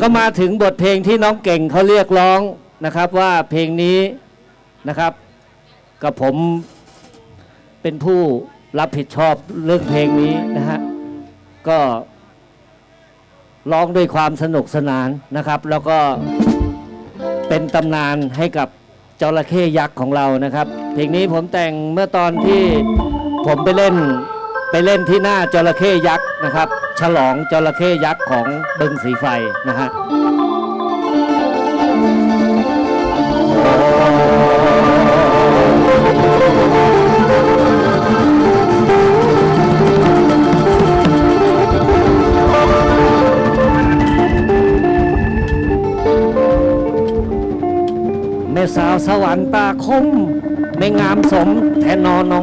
ก็มาถึงบทเพลงที่น้องเก่งเขาเรียกร้องนะครับว่าเพลงนี้นะครับ กับผมเป็นผู้รับผิดชอบเรื่องเพลงนี้นะฮะก็ร้องด้วยความสนุกสนานนะครับ แล้วก็เป็นตำนานให้กับจระเข้ยักษ์ของเรานะครับ เพลงนี้ผมแต่งเมื่อตอนที่ผมไปเล่นไปเล่นที่หน้าจระเข้ยักษ์นะครับ ฉลองจระเข้ยักษ์ของบึงสีไฟนะฮะแม่สาวสวรรค์ตาคม ไม่งามสมแทนนอนอ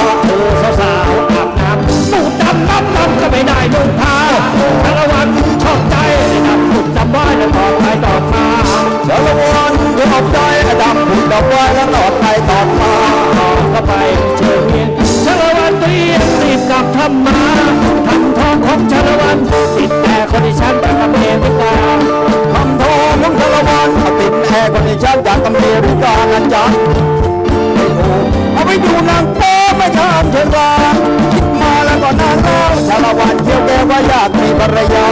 านะจ๊ะไม่ถูกเอาไปดูนางโป๊ไม่ชอบเชิญว่าคิดมาแล้วก็นานแล้วชาละวันเที่ยวแกว่าอยากมีภรรยา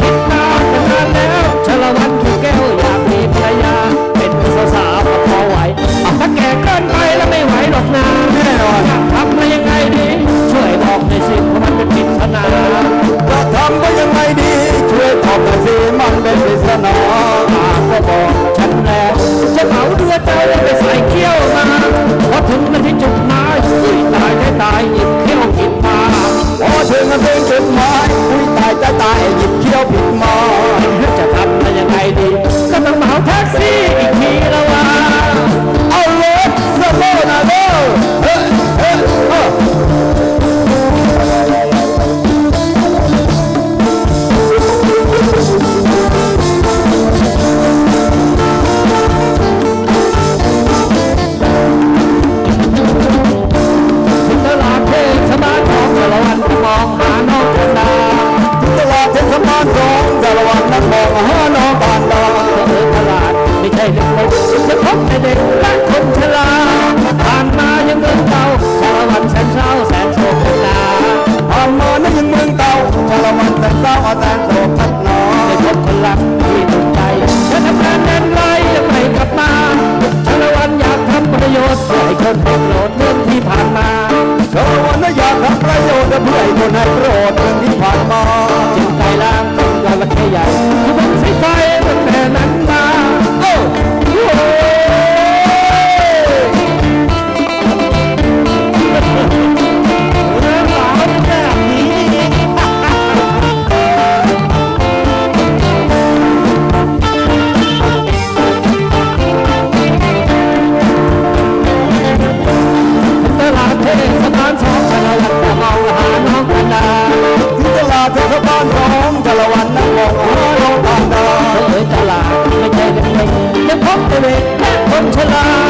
คิดนานกันนานแล้วชาละวันคือแก้วอยากมีภรรยา เป็นสาวๆก็พอไหวถ้าแก่เกินไปแล้วไม่ไหวหรอกนะแน่นอนทำมายังไงดี ช่วยบอกในอยสิเพราะมันเป็นปริศนาจะทำก็ยังไงดีช่วยตอบหน่อยสิ จะพบแต่เด็กและคนชราผ่านมายังเมืองเก่าชาละวันแสนเศร้าแสนโศกกันดาผ่านมานั่นยังเมืองเก่าสารวัตรแต่เศร้าอาแสนโศกพัดหนอได้พบคนรักที่ถูกใจจะทำงานแน่นไรยังไม่กลับมาชาละวันอยากทำประโยชน์เพื่อให้คนเห็นโลดเรื่องที่ผ่านมาสารวัตรน่ะอยากทำประโยชน์เพื่อให้คนให้โปรดเรื่องที่ผ่านมาจึงไปล้างเป็นจระเข้ใหญ่ที่มันใส่ไฟตั้งแต่นั้น แ